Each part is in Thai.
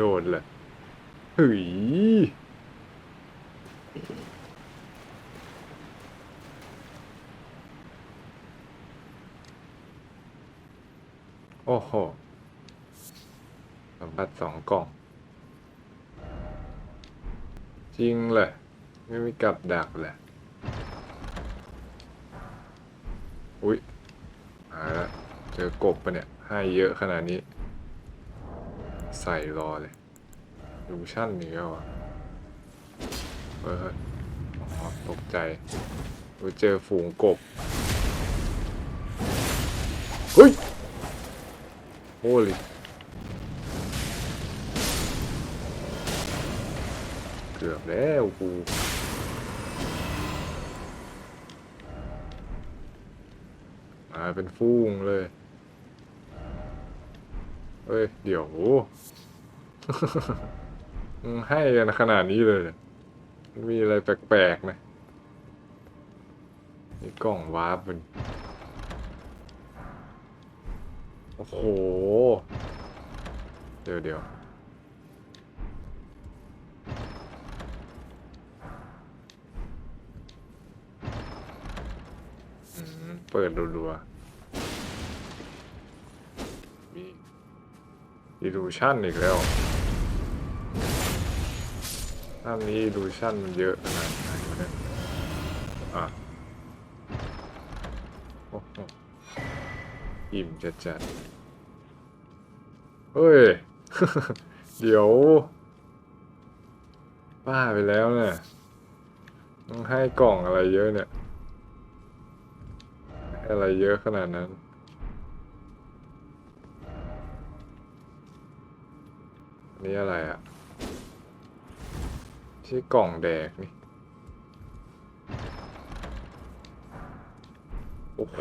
โดนเลยเฮ้ยโอ้โหสัมผัสสองกล่อง จริงเลยไม่มีกับดักเลยอุ๊ยหายละเจอกบปะเนี่ย ให้เยอะขนาดนี้ ใส่รอเลยดูชั่นนี้ก็วะเฮ้ยเฮ้ยอ๋อตกใจเจอฝูงกบ เฮ้ย โอ้ลิเกือบแล้วกูมาเป็นฟูงเลย เฮ้ย เดี๋ยวให้กันขนาดนี้เลย มีอะไรแปลกๆนะนี่กล่องวาร์ปมันโอ้โห เดี๋ยวเดี๋ยวเปิดรัวๆมี อีลูชั่นอีกแล้วถ้านนี้อีลูชั่นมันเยอะขนาดไหนเนี่ยอะโอ้โหอิ่มจัดจัดเฮ้ย เดี๋ยวป้าไปแล้วเนี่ยมึงให้กล่องอะไรเยอะเนี่ย อะไรเยอะขนาดนั้น นี่อะไรอะ่ะชื่กล่องแดกนี่ โอ้โห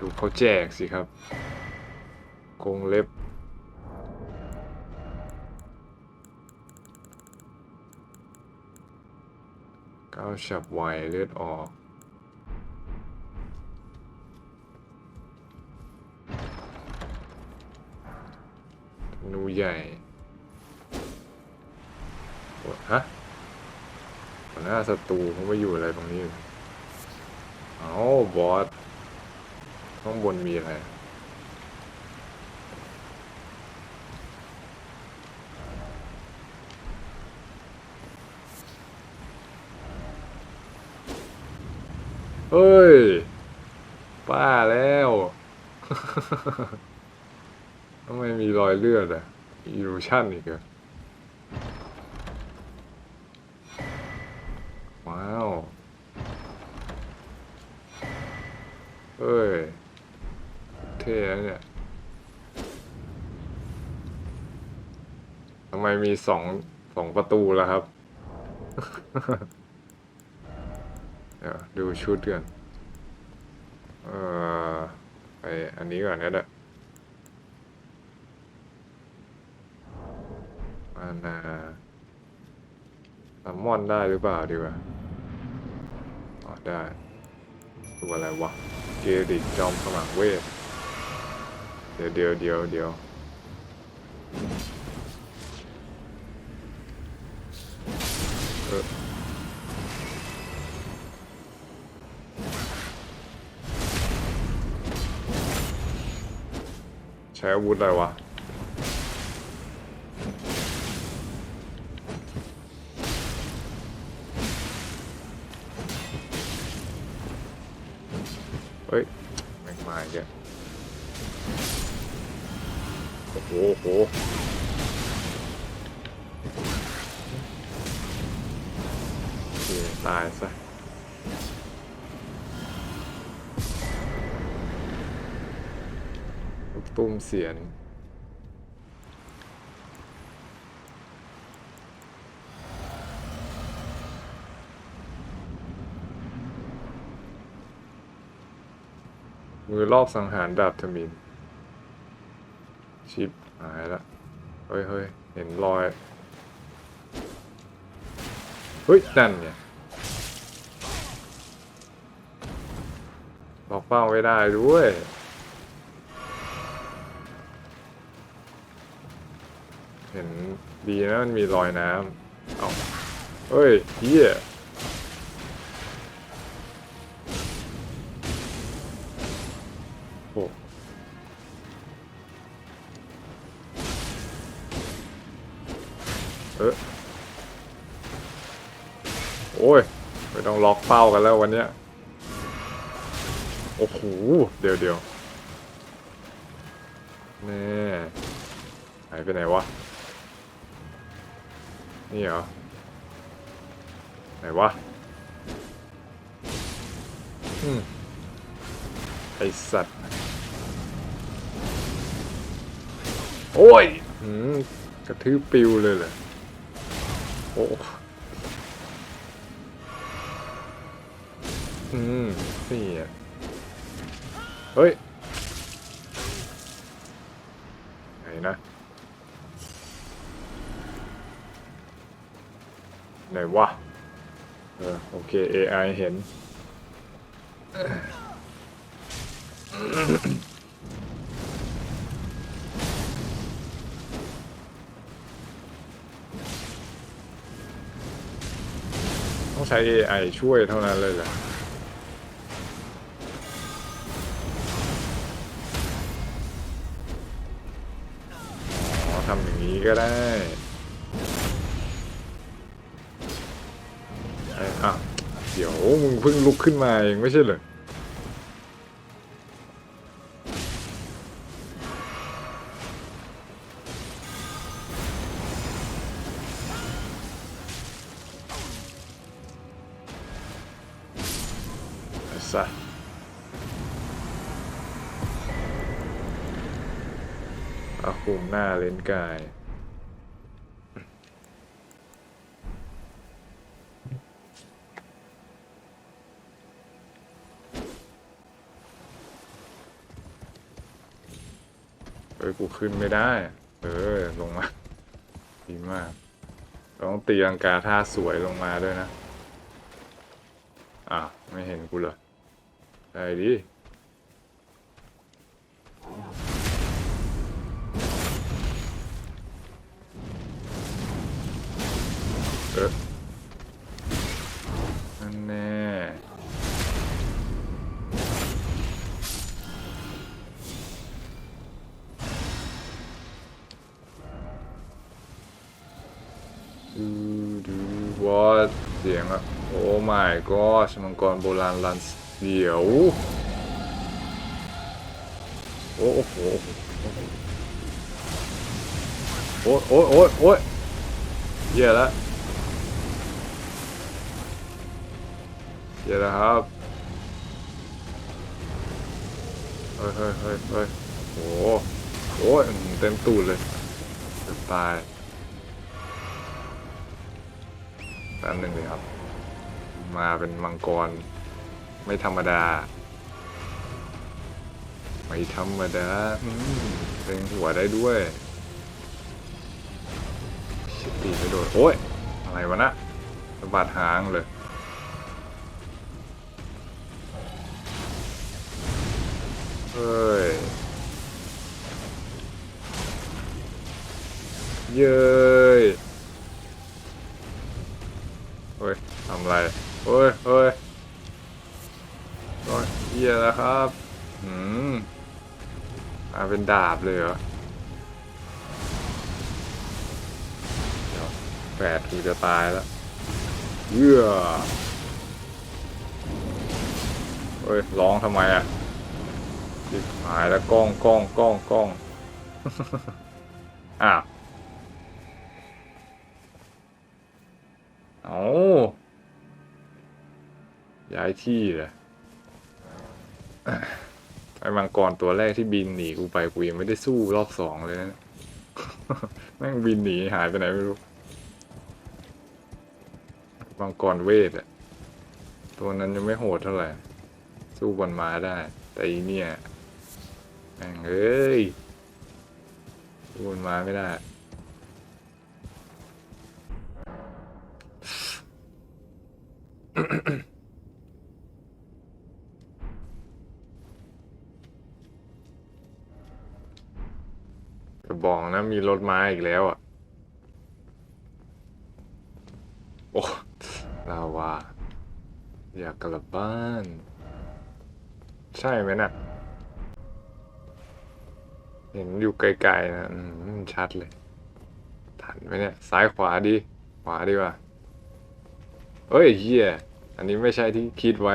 ดูเขาแจกสิครับกงเล็บ ก้าวฉับไวเลือดออก ใหญ่ฮะหัวหน้าศัตรูเขามาอยู่อะไรตรงนี้อยู่เอาบอสข้างบนมีอะไรเฮ้ย ป้าแล้ว ทำไมมีรอยเลือดอะ อีรูชั่นอีกเหรอว้าวเฮ้ย เท่นะเนี่ยทำไมมีสองสองประตูแล้วครับ เดี๋ยวดูชุดกันเอ่อไปอันนี้ก่อนก็ได้มานาซั มอนได้หรือเปล่าดีกว่าอ๋อได้ตัวอะไรวะ เกริกจอมขมังเวท เดี๋ยวเดี๋ยวเดี๋ยวเดี๋ยวเออใช้อาวุธอะไรวะ เสียน มือรอบสังหารดาบทมิน ชิปหายละ เฮ้ยเฮ้ยเห็นรอย เฮ้ย นั่นไงล็อกเป้าไม่ได้ด้วย เดีนะมันมีรอยน้ำเอาเฮ้ยเฮียโอ้เออโอ้ยไม่ต้องล็อกเป้ากันแล้ววันเนี้ยโอ้โหเดี๋ยวเดี๋ยวแน่หายไปไหนวะ นี่เหรอ ไหนวะ อืม ไอสัตว์ โอ้ยอืมกระทืบปิวเลยเหรอโอ้อืมนี่อะเฮ้ย ไหนนะ ไหนวะ เออโอเค AI เห็น ต้องใช้ AI ช่วยเท่านั้นเลยเหรออ๋อทำอย่างนี้ก็ได้ พิ่งลุกขึ้นมาเองไม่ใช่เหรอไอ้สัสอาคุมหน้าเลนกาย เอ้ยกูขึ้นไม่ได้ เออลงมา ดีมากต้องตีลังกาท่าสวยลงมาด้วยนะ อะไม่เห็นกูเหรอได้ดิ สียงอะโอ้ my god มังกรโบราณลันเสียว โอ้โหโอ้โอ้โอ้โอ้ยเหี้ยแล้วเหี้ยแล้วครับเฮ้ยเฮ้ยเฮ้ยเฮ้ยโอ้โหเต็มตูดเลยตาย ป๊บหนึ่งเลยครับ มาเป็นมังกร ไม่ธรรมดา ไม่ธรรมดาเล็งหัวได้ด้วยชิบตีไม่โดนโอ้ย อะไรวะนะสะบัดหางเลยเฮ้ย เย้ ครับหืมมาเป็นดาบเลยเหรอเดี๋ยวแปดกูจะตายแล้วเยื่อเฮ้ย ร้องทำไมอะจิบหายแล้วกล้องกล้องกล้องกล้องอ้าวเอาย้ายที่เลย มังกรตัวแรกที่บินหนีกูไปกูยังไม่ได้สู้รอบสองเลยนะแม่งบินหนีหายไปไหนไม่รู้มังกรเวทอะตัวนั้นยังไม่โหดเท่าไหร่ สู้บอลมาได้ แต่อีเนี่ยแม่งเอ้ยสู้บอลมาไม่ได้ บองนะ มีรถมาอีกแล้วอะ โอ้ลาวา อยากกลับบ้าน ใช่ไหมนะ่ะ เห็นอยู่ไกลๆนะชัดเลยถันไหมเนี่ย ซ้ายขวาดี ขวาดีกว่าเอ้ยเฮียอันนี้ไม่ใช่ที่คิดไว้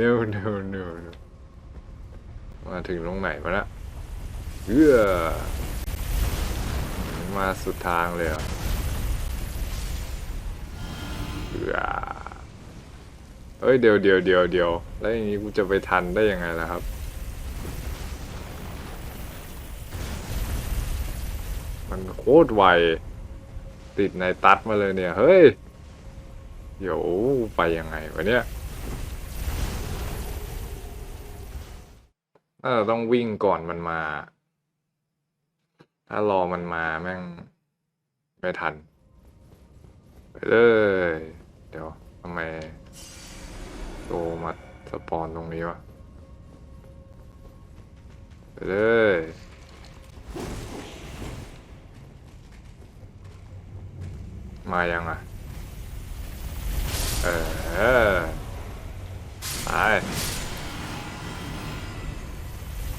no no no no มาถึงตรงไหนมาละ เอื้อมาสุดทางเลยเหรอะเอื้อเฮ้ยเดี๋ยวเดี๋ยวเดี๋ยวเดี๋ยวแล้วอย่างนี้กูจะไปทันได้ยังไงล่ะครับมันโคตรไว ติดในตัดมาเลยเนี่ย เฮ้ย เดี๋ยวไปยังไงวะเนี่ยน่าจะต้องวิ่งก่อนมันมา ถ้ารอมันมาแม่ง ไม่ทัน ไปเลย เดี๋ยวทำไมโตมาสปอนตรงนี้วะ ไปเลยมายังอะ เออไป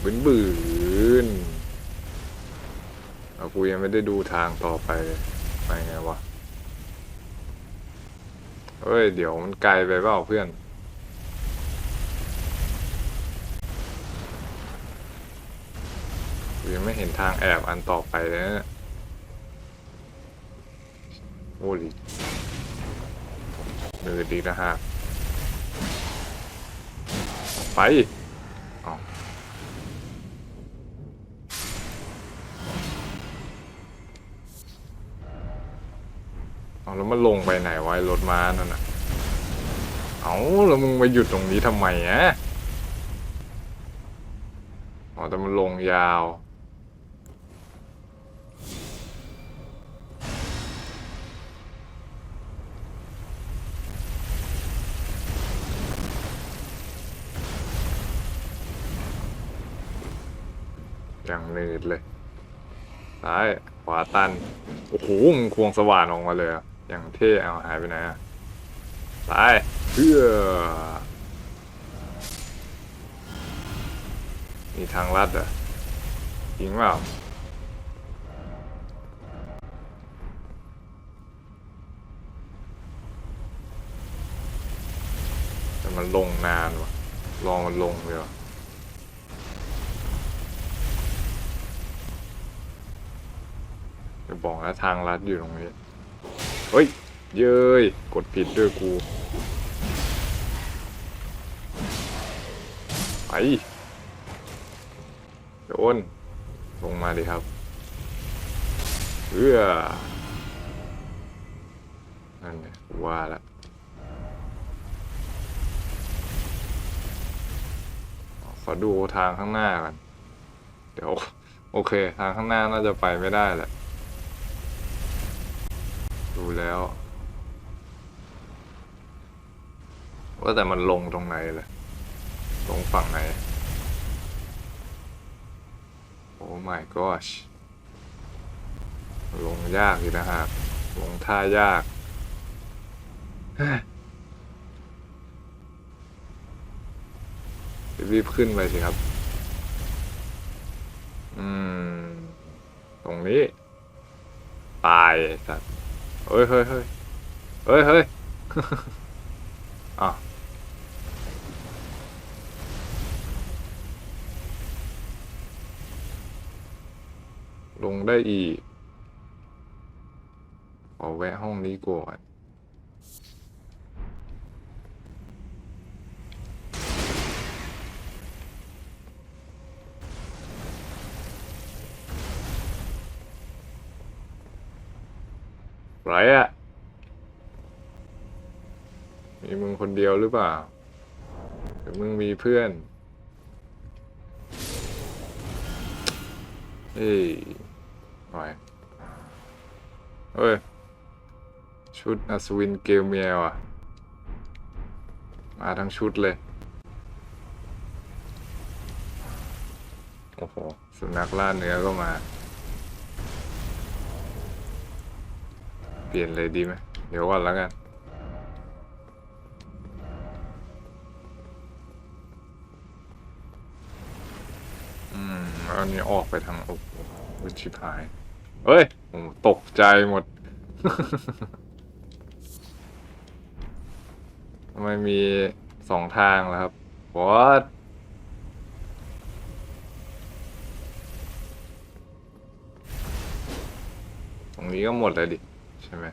บืนบืน เอากูยังไม่ได้ดูทางต่อไปเลยไปไงวะเฮ้ย เดี๋ยวมันไกลไปเปล่าเพื่อน ยังไม่เห็นทางแอบอันต่อไปเลยนะโอ้ลิมือดีนะฮะ ไป แล้วมันลงไปไหนวะไอ้รถม้านั่นน่ะ เอาแล้วมึงมาหยุดตรงนี้ทำไมอะอ๋อแต่มันลงยาวอย่างนืดเลยซ้ายขวาตัน โอ้โหมึงควงสว่านออกมาเลยอะ อย่างเท่เอาหายไปไหนอะซ้ายเพื่อมีทางลัดเหรอะจริงเปล่าแต่มันลงนานว่ะลองมันลงเลยว่ะจะบอกแล้วทางลัดอยู่ตรงนี้ เฮ้ย เย้ย กดผิดด้วยกูไปโดนลงมาดิครับเพื่อนั่นเนี่ยกูว่าล้วขอดูทางข้างหน้ากัน เดี๋ยว โอเค ทางข้างหน้าน่าจะไปไม่ได้แหละ ดูแล้ว ว่าแต่มันลงตรงไหนเลยลงฝั่งไหน โอ้ my gosh ลงยากอยู่นะฮะลงท่ายากรีบขึ้นไปสิครับ อืม ตรงนี้ ตายสัตว์ เฮ้ยเฮ้ยเฮ้ยเฮ้ยเฮ้ยอะลงได้อีกขอแวะห้องนี้ก่อน ไรอะมีมึงคนเดียวหรือเปล่า หรือมึงมีเพื่อน เฮ้ยไหวเฮ้ย ชุดอัศวินเกลเมียว่ะมาทั้งชุดเลย โอ้โห สุนัขล่าเนื้อก็มา ปลี่ยนเลยดีไหมเดี๋ยวก่อนแล้วกัน อืมแล้วอันนี้ออกไปทางโอ้โหชิบหายเฮ้ยผมตกใจหมดทำไมมีสองทางแล้วครับ what ตรงนี้ก็หมดเลยดิ ใช่ไหม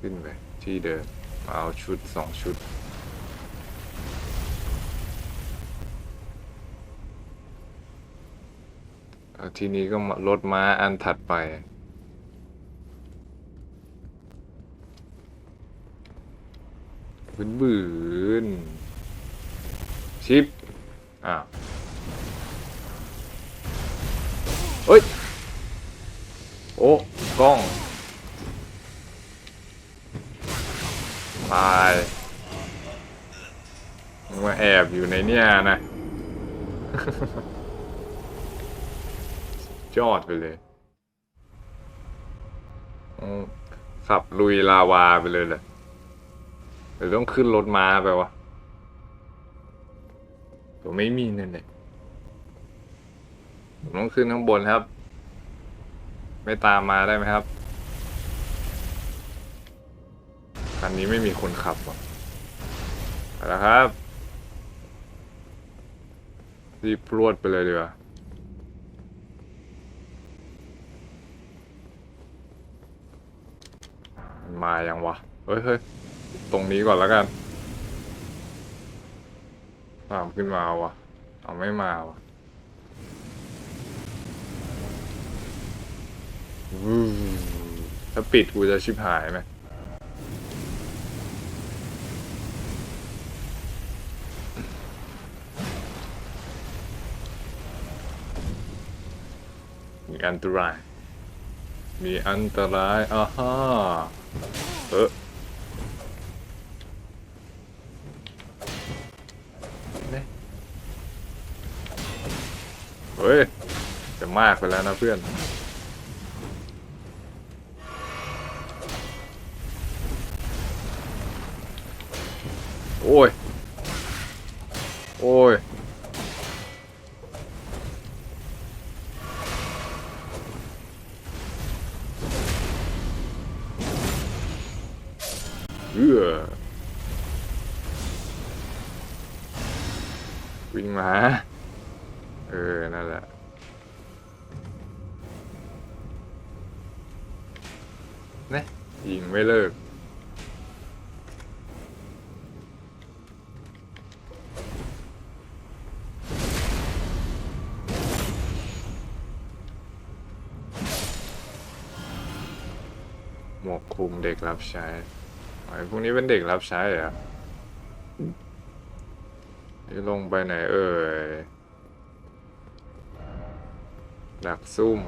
ขึ้นไป ที่เดิมเอาชุดสองชุด ทีนี้ก็รถม้าอันถัดไป บืนบืนชิป อ่าวเฮ้ย กล้องตายมาแอบอยู่ในเนี่ยนะยอดไปเลย ขับลุยลาวาไปเลยแหละหรือต้องขึ้นรถม้าไปวะผมไม่มีนั่นแหละผมต้องขึ้นข้างบนครับ ไม่ตามมาได้ไหมครับ คันนี้ไม่มีคนขับว่ะไปแล้วครับ รีบรวดไปเลยดีกว่ามันมายังวะ เฮ้ยเฮ้ยตรงนี้ก่อนแล้วกันตามขึ้นมาวะเอาไม่มาวะ ถ้าปิดกูจะชิบหายไหมมีอันตราย มีอันตรายอ่าฮะเออเฮ้ย จะมากไปแล้วนะเพื่อน โอ้ มวกคลุมเด็กรับใช้ไอ้พวกนี้เป็นเด็กรับใช้เหรอนี่ลงไปไหนเอ่ยดักซุ่ม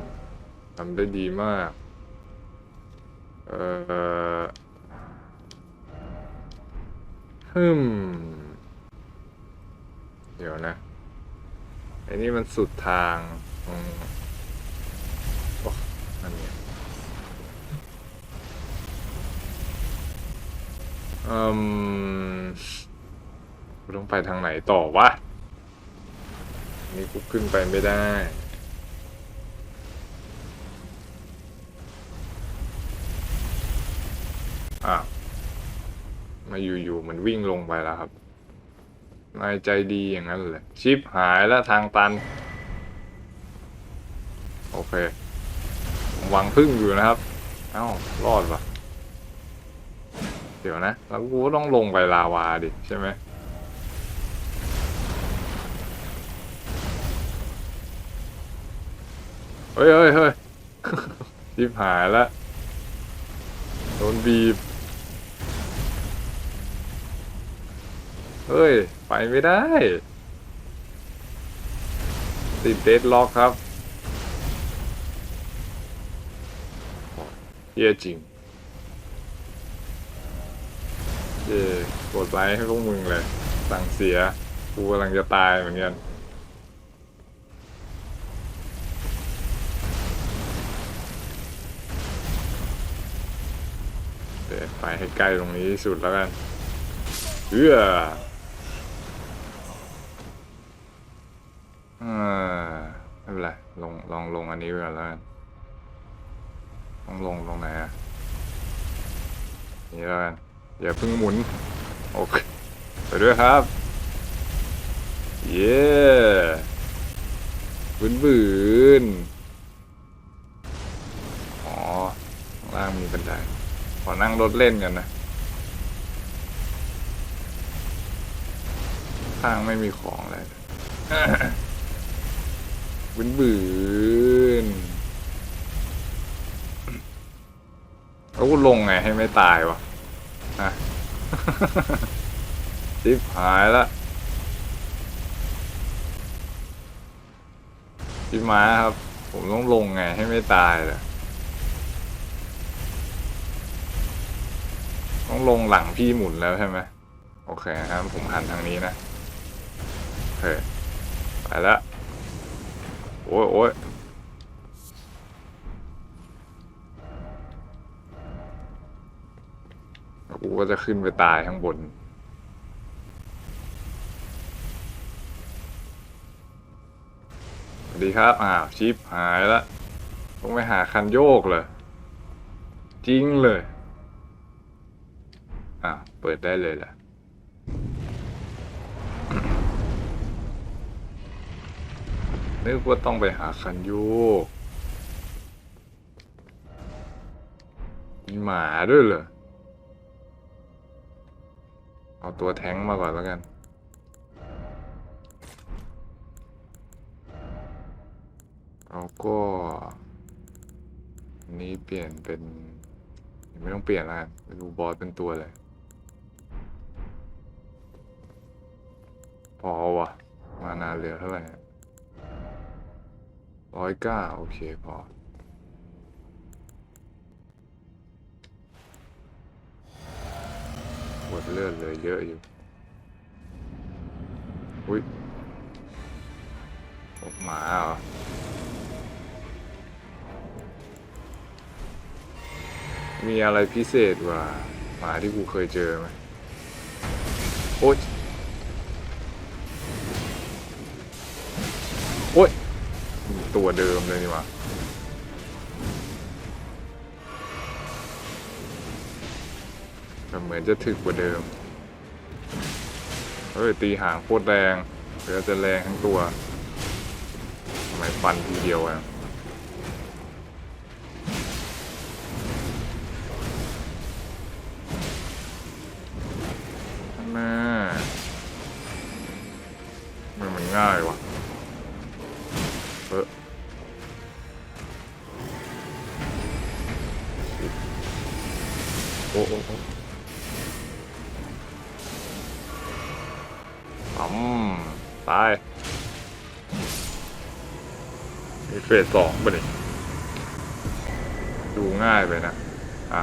ทำได้ดีมาก เอ่อฮึมเดี๋ยวนะไอ้นี่มันสุดทางอืมโอ้นั่นเนี่ย อืมกูต้องไปทางไหนต่อวะนี่กูขึ้นไปไม่ได้ อะ มาอยู่ๆมันวิ่งลงไปแล้วครับ นายใจดีอย่างนั้นเลยชิปหายแล้วทางตัน โอเค หวังพึ่งอยู่นะครับ เอ้ารอดว่ะ เดี๋ยวนะ แล้วกูต้องลงไปลาวาดิ ใช่ไหมเฮ้ยเฮ้ยเฮ้ยชิบหายล้วโดนบีบ เฮ้ย ไปไม่ได้ ติดเดดล็อกครับโอ้ยเหี้ยจริง เย่กดไลค์ให้พวกมึงเลยสั่งเสีย กูกำลังจะตายเหมือนกันเดี๋ยวไปให้ใกล้ตรงนี้ที่สุดแล้วกันเอื้ออ่าไม่เป็นไรลงลองลงอันนี้ไปก่อนแล้วกันต้องลงตรงไหนอะนี่แล้วกัน อย่าเพิ่งหมุน โอเค ไปด้วยครับ เย้บืนบืนอ๋อล่างมีบันไดขอนั่งรถเล่นกันนะ ข้างไม่มีของเลยบืนบืนแล้วกูลงไงให้ไม่ตายวะ ฮะชิบหายละพี่ม้าครับ ผมต้องลงไงให้ไม่ตายเลยต้องลงหลังพี่หมุนแล้วใช่ไหมโอเคครับผมหันทางนี้นะโอเคไปล้วโอ้ยโอ้ย กูก็จะขึ้นไปตายข้างบน สวัสดีครับอ้าวชิปหายละต้องไปหาคันโยกเลย จริงเลยอ้าเปิดได้เลยแหละนึกว่าต้องไปหาคันโยกมีหมาด้วยเหรอ เอาตัวแท้งมาก่อนแล้วกัน เราก็นี้เปลี่ยนเป็นไม่ต้องเปลี่ยนแล้วกันไปดูบอสเป็นตัวเลย พอวะมานาเหลือเท่าไหร่ร้อยเก้าโอเคพอ ปวดเลือดเลยเยอะอยู่ อุ้ยพวกหมาเหรอมีอะไรพิเศษกว่าหมาที่กูเคยเจอไหมโอ๊ยโอ๊ยตัวเดิมเลยนี่หวะ แต่เหมือนจะถึกกว่าเดิม เฮ้ย ตีหางโคตรแรงเดี๋ยวจะแรงทั้งตัวทำไมฟันทีเดียวอะม่มันมันง่ายวะ เฟสสองป่ะนี่ดูง่ายไปนะ อะ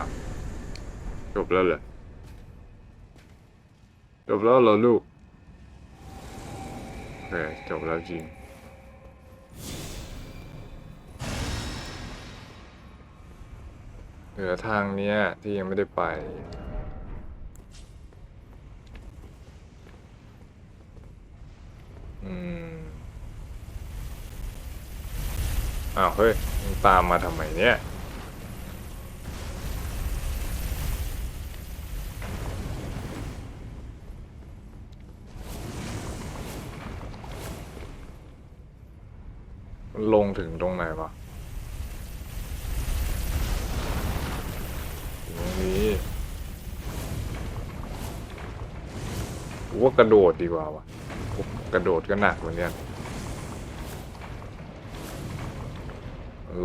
จบแล้วเหรอจบแล้วเหรอลูกโอเคจบแล้วจริงเหลือทางเนี้ยที่ยังไม่ได้ไปอืม อ้าวเฮ้ยตามมาทำไมเนี่ยลงถึงตรงไหนวะตรงนี้ว่ากระโดดดีกว่าวะกูกระโดดก็หนักเหมือนกัน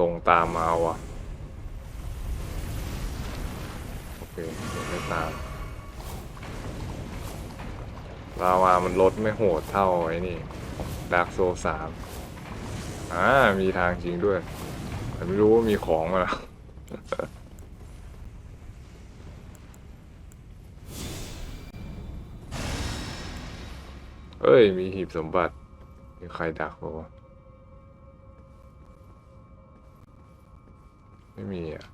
ลงตามมาเอาวะโอเคเดี๋ยวไม่ตามลาวามันลดไม่โหดเท่าไอ้นี่ดาร์กโซสามอ่า มีทางจริงด้วย แต่ไม่รู้ว่ามีของมาแล้วเอ้ย มีหีบสมบัติ มีใครดักเปล่าวะ ไม่มีอะ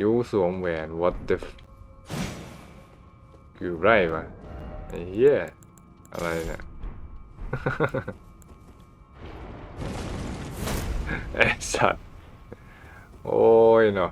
ยูสวมแหวน what the คือไรมะไอ้เหี้ยอะไรเนี่ย ไอ้สัตว์ โอ้ยเนาะ